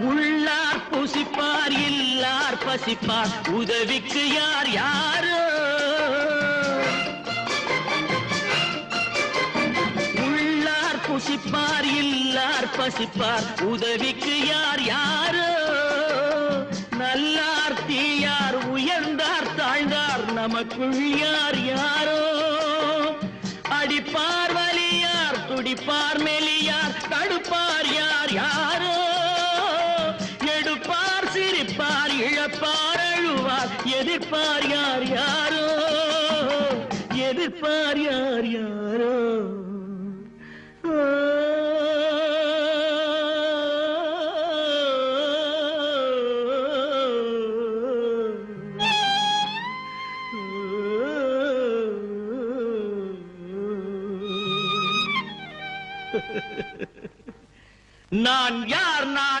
உள்ளார் புசிப்பார் இல்லார் பசிப்பார். உதவிக்கு யார் யாரோ? உள்ளார் புசிப்பார் இல்லார் பசிப்பார். உதவிக்கு யார் யாரோ? நல்லார் தீயார் உயர்ந்தார் தாழ்ந்தார். நமக்குள் யார் யாரோ? அடிப்பார் வலியார் துடிப்பார் மெலியார். தடுப்பார் பாரழுவார். எதிர்ப்பார் யார் யாரோ? எதிர்ப்பார் யார் யாரோ? நான் யார்? நான்